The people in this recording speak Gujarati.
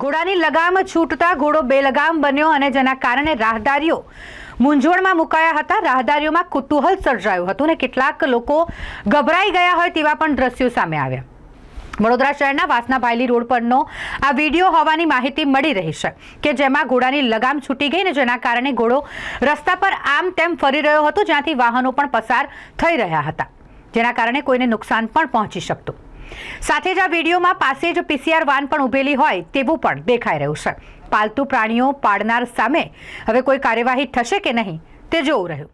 ઘોડાની લગામ છૂટતા ઘોડો બેલગામ બન્યો અને જેના કારણે રાહદારીઓ મૂંઝવણમાં મુકાયા હતા. રાહદારીઓમાં કુતૂહલ સર્જાયું હતું અને કેટલાક લોકો ગભરાઈ ગયા હોય તેવા પણ દ્રશ્યો સામે આવ્યા. વડોદરા શહેરના વાસના ભાયલી રોડ પરનો આ વીડિયો હોવાની માહિતી મળી રહી છે કે જેમાં ઘોડાની લગામ છૂટી ગઈ ને જેના કારણે ઘોડો રસ્તા પર આમ તેમ ફરી રહ્યો હતો જ્યાંથી વાહનો પણ પસાર થઈ રહ્યા હતા, જેના કારણે કોઈને નુકસાન પણ પહોંચી શકતું. સાથે જ આ વિડીયોમાં પાસે જ પીસીઆર વાન પણ ઊભેલી હોય તેવું પણ દેખાઈ રહ્યું છે. પાલતુ પ્રાણીઓ પાડનાર સામે હવે કોઈ કાર્યવાહી થશે કે નહીં તે જોવું રહ્યું.